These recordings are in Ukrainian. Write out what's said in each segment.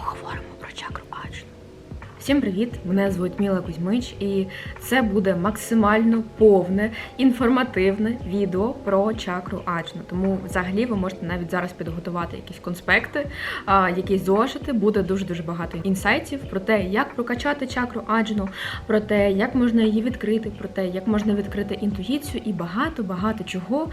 поговоримо про чакру Аджну. Всім привіт! Мене звуть Міла Кузьмич, і це буде максимально повне інформативне відео про чакру Аджну. Тому взагалі ви можете навіть зараз підготувати якісь конспекти, якісь зошити. Буде дуже дуже багато інсайтів про те, як прокачати чакру Аджну, про те, як можна її відкрити, про те, як можна відкрити інтуїцію, і багато багато чого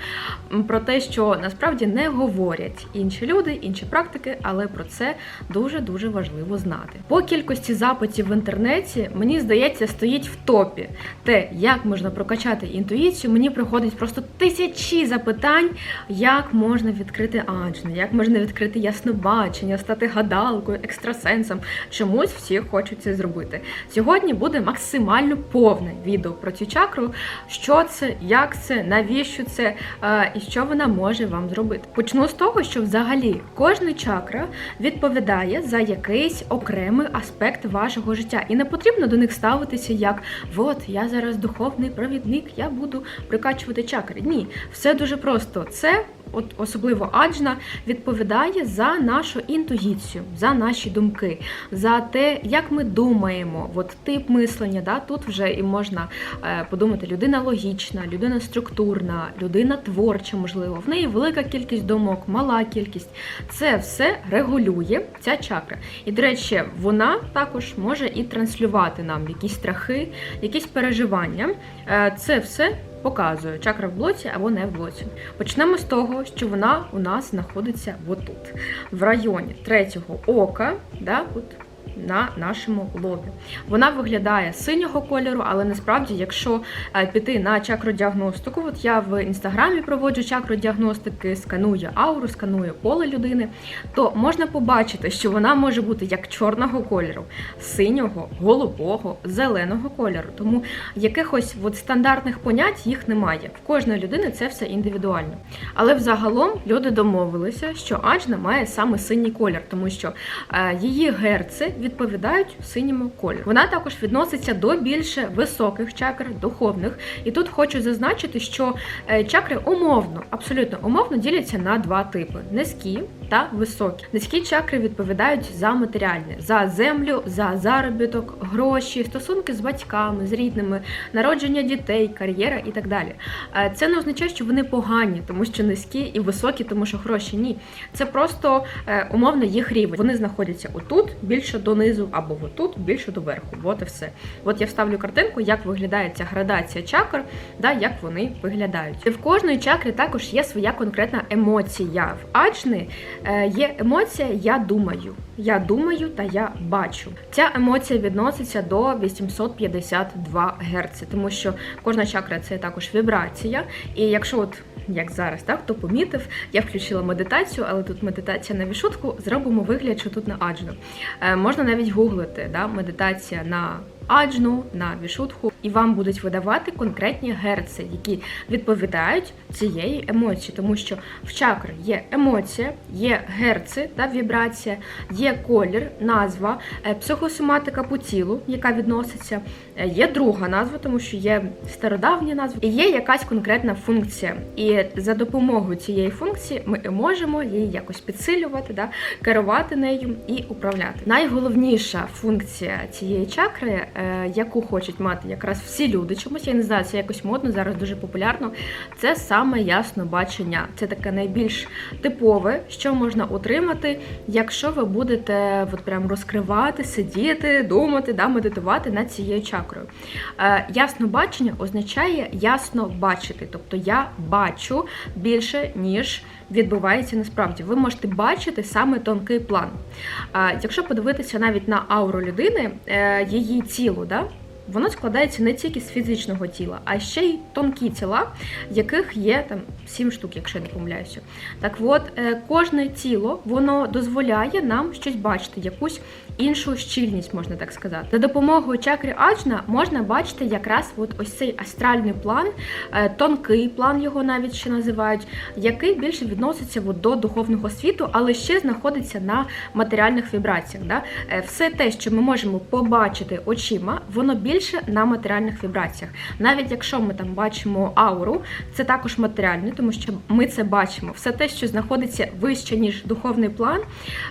про те, що насправді не говорять інші люди, інші практики, але про це дуже дуже важливо знати. По кількості запитів в інтернеті мені здається стоїть в топі те, як можна прокачати інтуїцію. Мені приходить просто тисячі запитань, як можна відкрити аджну, як можна відкрити яснобачення, стати гадалкою, екстрасенсом. Чомусь всі хочуть це зробити. Сьогодні буде максимально повне відео про цю чакру, що це, як це, навіщо це е, і що вона може вам зробити. Почну з того, що взагалі кожна чакра відповідає за якийсь окремий аспект вашого життя, і не потрібно до них ставитися як от я зараз духовний провідник, я буду прикачувати чакри. Ні, все дуже просто. Це от особливо аджна відповідає за нашу інтуїцію, за наші думки, за те, як ми думаємо, от тип мислення. Да? Тут вже і можна е, подумати, людина логічна, людина структурна, людина творча, можливо. В неї велика кількість думок, мала кількість. Це все регулює ця чакра. І, до речі, вона також може і транслювати нам якісь страхи, якісь переживання. Е, Це все показує чакра в блоці або не в блоці. Почнемо з того, що вона у нас знаходиться отут, в районі третього ока, да, от на нашому лобі. Вона виглядає синього кольору, але насправді, якщо е, піти на чакродіагностику, от я в інстаграмі проводжу чакродіагностики, сканую ауру, сканую поле людини, то можна побачити, що вона може бути як чорного кольору, синього, голубого, зеленого кольору. Тому якихось от стандартних понять їх немає. В кожної людини це все індивідуально. Але взагалом люди домовилися, що аджна має саме синій колір, тому що е, її герци відповідають синьому кольору. Вона також відноситься до більше високих чакр, духовних. І тут хочу зазначити, що е, чакри умовно, абсолютно умовно діляться на два типи: низькі та високі. Низькі чакри відповідають за матеріальне, за землю, за заробіток, гроші, стосунки з батьками, з рідними, народження дітей, кар'єра і так далі. Е, Це не означає, що вони погані, тому що низькі і високі, тому що гроші ні. Це просто е, умовно їх рівень. Вони знаходяться отут більше донизу, або отут більше до верху. От і все. От я вставлю картинку, як виглядає ця градація чакр, да, як вони виглядають. В кожної чакри також є своя конкретна емоція. В аджни є емоція Я думаю. Я думаю та я бачу. Ця емоція відноситься до 852 Гц, тому що кожна чакра це також вібрація. І якщо от як зараз, так хто помітив, я включила медитацію, але тут медитація на вішутку. Зробимо вигляд, що тут на аджну. Е, можна навіть гуглити да, медитація на аджну, на вішутку, і вам будуть видавати конкретні герци, які відповідають цієї емоції, тому що в чакри є емоція, є герци та вібрація, є колір, назва, е, психосоматика по тілу, яка відноситься, е, є друга назва, тому що є стародавні назви, і є якась конкретна функція. І за допомогою цієї функції ми можемо її якось підсилювати, да, керувати нею і управляти. Найголовніша функція цієї чакри, е, яку хочуть мати якраз всі люди, чомусь я не знаю, це якось модно, зараз дуже популярно. Це саме ясно бачення. Це таке найбільш типове, що можна отримати, якщо ви будете от прям розкривати, сидіти, думати, да, медитувати над цією чакрою. Е, ясно бачення означає ясно бачити, тобто я бачу більше, ніж відбувається насправді. Ви можете бачити саме тонкий план. Якщо подивитися навіть на ауру людини, е, її тіло, да, воно складається не тільки з фізичного тіла, а ще й тонкі тіла, яких є там сім штук, якщо я не помиляюся. Так от, е, кожне тіло воно дозволяє нам щось бачити, якусь іншу щільність, можна так сказати. За допомогою чакри Аджна можна бачити якраз от ось цей астральний план, е, тонкий план його навіть ще називають, який більше відноситься от до духовного світу, але ще знаходиться на матеріальних вібраціях. Да? Е, Все те, що ми можемо побачити очима, воно більше більше на матеріальних вібраціях. Навіть якщо ми там бачимо ауру, це також матеріальне, тому що ми це бачимо. Все те, що знаходиться вище ніж духовний план,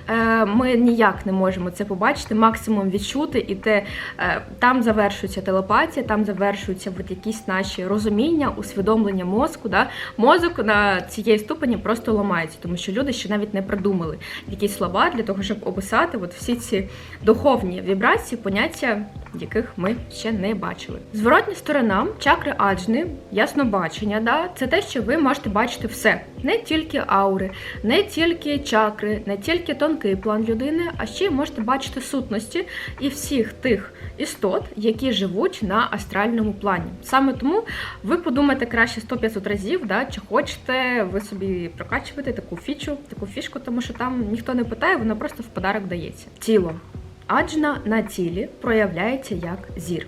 е, ми ніяк не можемо це побачити, максимум відчути, і те е, там завершується телепатія, там завершуються от якісь наші розуміння, усвідомлення мозку. Да? Мозок на цієї ступені просто ламається, тому що люди ще навіть не придумали якісь слова для того, щоб описати от всі ці духовні вібрації, поняття, яких ми ще не бачили. Зворотня сторона чакри аджни, яснобачення, да, це те, що ви можете бачити все, не тільки аури, не тільки чакри, не тільки тонкий план людини, а ще можете бачити сутності і всіх тих істот, які живуть на астральному плані. Саме тому ви подумайте краще 100-500 разів, да, чи хочете ви собі прокачувати таку фічу, таку фішку, тому що там ніхто не питає, вона просто в подарок дається. Тіло. Аджна на тілі проявляється як зір.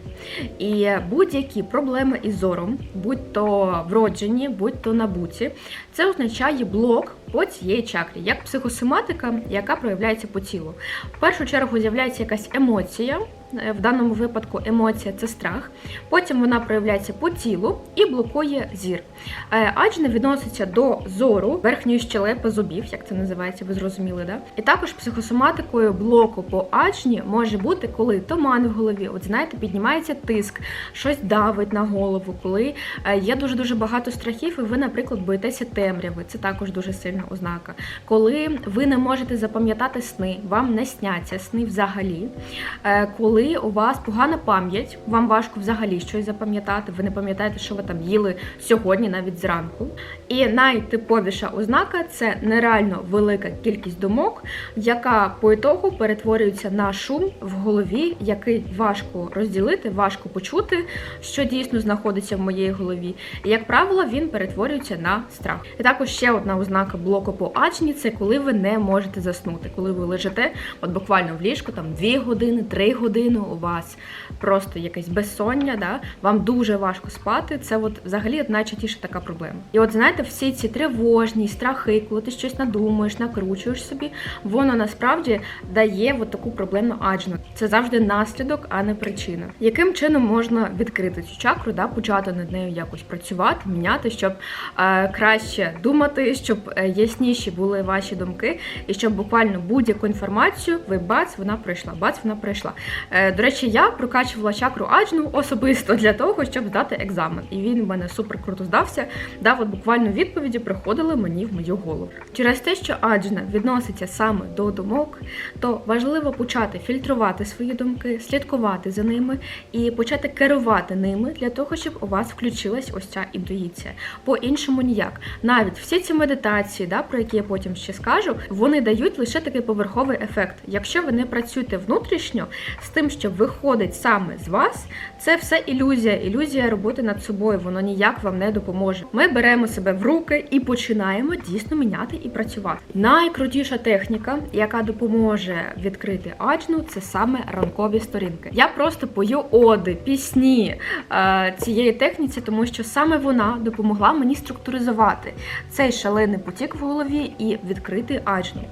І будь-які проблеми із зором, будь то вроджені, будь то набуті, це означає блок по цієї чакрі, як психосоматика, яка проявляється по тілу. В першу чергу з'являється якась емоція. Е, В даному випадку емоція це страх. Потім вона проявляється по тілу і блокує зір. Е, Аджна відноситься до зору верхньої щелепи зубів, як це називається, ви зрозуміли, да? І також психосоматикою блоку по аджні може бути, коли туман в голові, от знаєте, піднімається тиск, щось давить на голову, коли е, є дуже дуже багато страхів, і ви, наприклад, боїтеся темряви. Це також дуже сильна ознака. Коли ви не можете запам'ятати сни, вам не сняться сни взагалі. Е, Коли у вас погана пам'ять, вам важко взагалі щось запам'ятати, ви не пам'ятаєте, що ви там їли сьогодні, навіть зранку. І найтиповіша ознака це нереально велика кількість думок, яка по ітогу перетворюється на шум в голові, який важко розділити, важко почути, що дійсно знаходиться в моїй голові. І, як правило, він перетворюється на страх. І також ще одна ознака блоку по ачні це коли ви не можете заснути, коли ви лежите, от буквально в ліжку, там 2 години, 3 години у вас просто якесь безсоння, да? вам дуже важко спати. Це от взагалі найчастіше така проблема. І от знаєте, всі ці тривожні страхи, коли ти щось надумаєш, накручуєш собі, воно насправді дає от таку проблемну аджну. Це завжди наслідок, а не причина. Яким чином можна відкрити цю чакру, да? почати над нею якось працювати, міняти, щоб е, краще думати, щоб е, ясніші були ваші думки, і щоб буквально будь-яку інформацію ви бац, вона пройшла, бац, вона пройшла. Е, До речі, я прокачувала чакру аджну особисто для того, щоб здати екзамен. І він в мене супер круто здався. Дав от буквально відповіді приходили мені в мою голову. Через те, що аджна відноситься саме до думок, то важливо почати фільтрувати свої думки, слідкувати за ними і почати керувати ними для того, щоб у вас включилась ось ця інтуїція. По-іншому ніяк. Навіть всі ці медитації, да, про які я потім ще скажу, вони дають лише такий поверховий ефект. Якщо ви не працюєте внутрішньо з тим, що виходить саме з вас, це все ілюзія, ілюзія роботи над собою. Воно ніяк вам не допоможе. Ми беремо себе в руки і починаємо дійсно міняти і працювати. Найкрутіша техніка, яка допоможе відкрити аджну, це саме ранкові сторінки. Я просто пою оди, пісні е, цієї техніці, тому що саме вона допомогла мені структуризувати цей шалений потік в голові і відкрити аджну.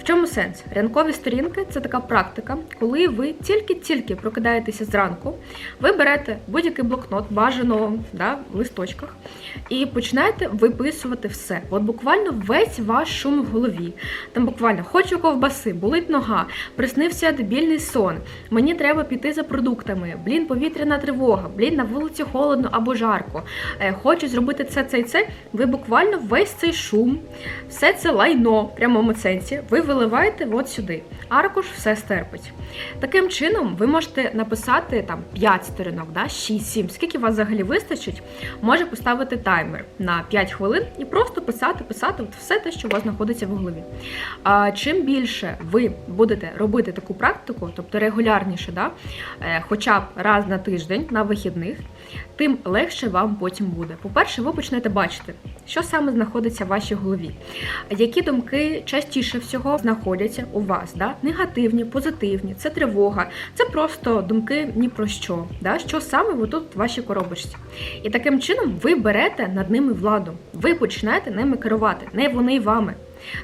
В чому сенс? Ранкові сторінки це така практика, коли ви тільки-тільки прокидаєтеся зранку, ви берете будь-який блокнот, бажано да, в листочках, і починаєте виписувати все. От буквально весь ваш шум в голові. Там буквально хочу ковбаси, болить нога, приснився дебільний сон. Мені треба піти за продуктами. Блін, повітряна тривога, блін, на вулиці холодно або жарко. Е, Хочу зробити це, це і це. Ви буквально весь цей шум, все це лайно в прямому сенсі. Ви виливаєте от сюди. Аркуш все стерпить. Таким чином, ви можете написати там 5 сторінок, да, 6-7, скільки вас взагалі вистачить, може поставити таймер на 5 хвилин і просто писати, писати от все те, що у вас знаходиться в голові. А чим більше ви будете робити таку практику, тобто регулярніше, да, е, хоча б раз на тиждень на вихідних, тим легше вам потім буде. По-перше, ви почнете бачити, що саме знаходиться в вашій голові, які думки частіше всього знаходяться у вас, да? Негативні, позитивні, це тривога, це просто думки ні про що, да? що саме ви тут в вашій коробочці. І таким чином ви берете над ними владу, ви починаєте ними керувати, не вони вами.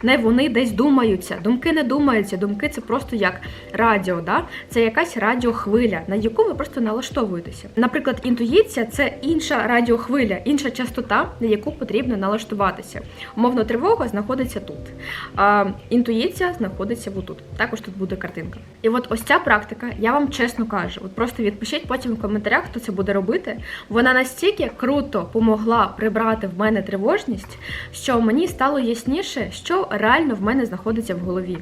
Не вони десь думаються. Думки не думаються. Думки це просто як радіо. Да? Це якась радіохвиля, на яку ви просто налаштовуєтеся. Наприклад, інтуїція це інша радіохвиля, інша частота, на яку потрібно налаштуватися. Умовно, тривога знаходиться тут. А інтуїція знаходиться отут. Також тут буде картинка. І от ось ця практика, я вам чесно кажу, от просто відпишіть потім в коментарях, хто це буде робити. Вона настільки круто помогла прибрати в мене тривожність, що мені стало ясніше, що реально в мене знаходиться в голові.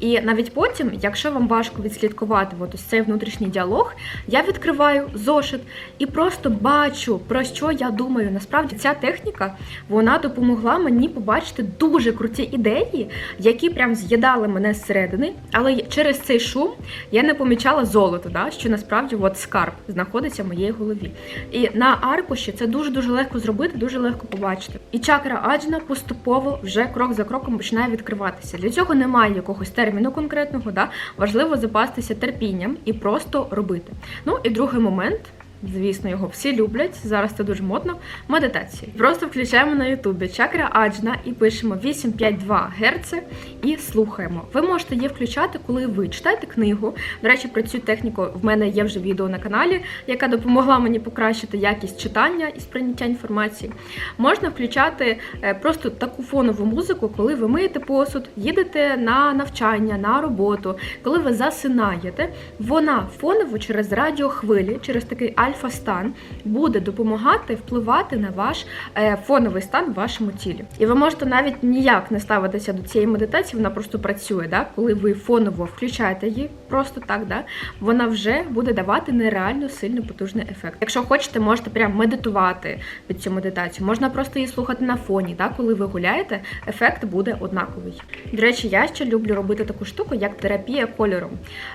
І навіть потім, якщо вам важко відслідкувати от ось цей внутрішній діалог, я відкриваю зошит і просто бачу, про що я думаю. Насправді ця техніка вона допомогла мені побачити дуже круті ідеї, які прям з'їдали мене зсередини. Але через цей шум я не помічала золото, да, що насправді от скарб знаходиться в моїй голові. І на аркуші це дуже дуже легко зробити, дуже легко побачити. І чакра аджна поступово вже крок за кроком починає відкриватися. Для цього немає якогось терміну конкретного. Да? Важливо запастися терпінням і просто робити. Ну і другий момент. Звісно, його всі люблять. Зараз це дуже модно. Медитації. Просто включаємо на Ютубі чакра Аджна і пишемо 852 Гц і слухаємо. Ви можете її включати, коли ви читаєте книгу. До речі, про цю техніку в мене є вже відео на каналі, яка допомогла мені покращити якість читання і сприйняття інформації. Можна включати е, просто таку фонову музику, коли ви миєте посуд, їдете на навчання, на роботу, коли ви засинаєте. Вона фоново через радіохвилі, через такий альфа-стан буде допомагати впливати на ваш е, фоновий стан в вашому тілі. І ви можете навіть ніяк не ставитися до цієї медитації, вона просто працює. Да? Коли ви фоново включаєте її, просто так, да? вона вже буде давати нереально сильно потужний ефект. Якщо хочете, можете прям медитувати під цю медитацію. Можна просто її слухати на фоні, да? коли ви гуляєте, ефект буде однаковий. До речі, я ще люблю робити таку штуку, як терапія кольором.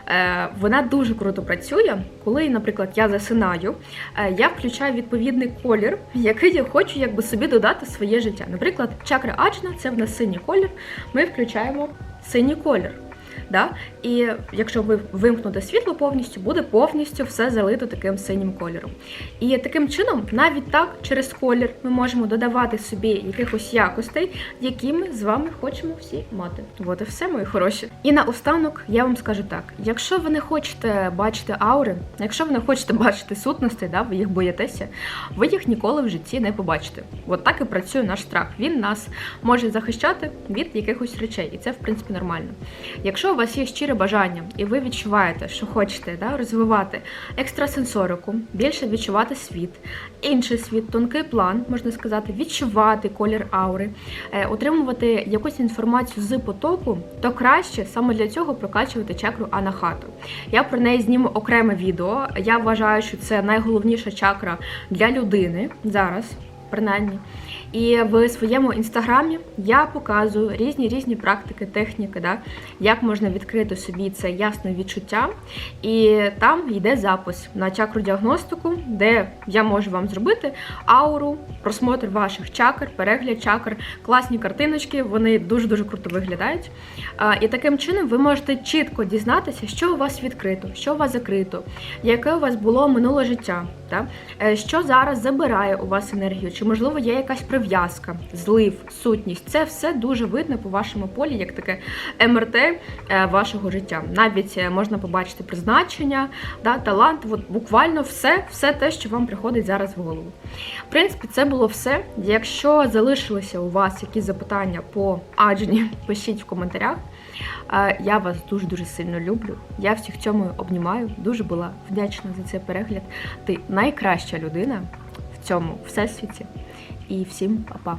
Е, Вона дуже круто працює, коли, наприклад, я засинаю, е, я включаю відповідний колір, який я хочу якби собі додати в своє життя. Наприклад, чакра Аджна це в нас синій колір. Ми включаємо синій колір. Да? І якщо ви вимкнете світло повністю, буде повністю все залито таким синім кольором. І таким чином, навіть так, через колір ми можемо додавати собі якихось якостей, які ми з вами хочемо всі мати. От і все, мої хороші. І наостанок я вам скажу так: якщо ви не хочете бачити аури, якщо ви не хочете бачити сутності, да, ви їх боїтеся, ви їх ніколи в житті не побачите. От так і працює наш страх. Він нас може захищати від якихось речей, і це в принципі нормально. Якщо у вас є щире бажання, і ви відчуваєте, що хочете да, розвивати екстрасенсорику, більше відчувати світ, інший світ, тонкий план, можна сказати, відчувати колір аури, е, отримувати якусь інформацію з потоку, то краще саме для цього прокачувати чакру анахату. Я про неї зніму окреме відео. Я вважаю, що це найголовніша чакра для людини зараз принаймні. І в своєму інстаграмі я показую різні різні практики, техніки, да, як можна відкрити собі це ясне відчуття. І там йде запис на чакру діагностику, де я можу вам зробити ауру, просмотр ваших чакр, перегляд чакр, класні картиночки, вони дуже-дуже круто виглядають. І таким чином ви можете чітко дізнатися, що у вас відкрито, що у вас закрито, яке у вас було минуле життя, да? що зараз забирає у вас енергію чи можливо є якась прив'язка, злив, сутність. Це все дуже видно по вашому полі, як таке МРТ е, вашого життя. Навіть е, можна побачити призначення, да, талант, от буквально все, все те, що вам приходить зараз в голову. В принципі, це було все. Якщо залишилися у вас якісь запитання по аджні, пишіть в коментарях. Е, я вас дуже дуже сильно люблю. Я всіх цьому обнімаю. Дуже була вдячна за цей перегляд. Ти найкраща людина цьому всесвіті. І всім па-па!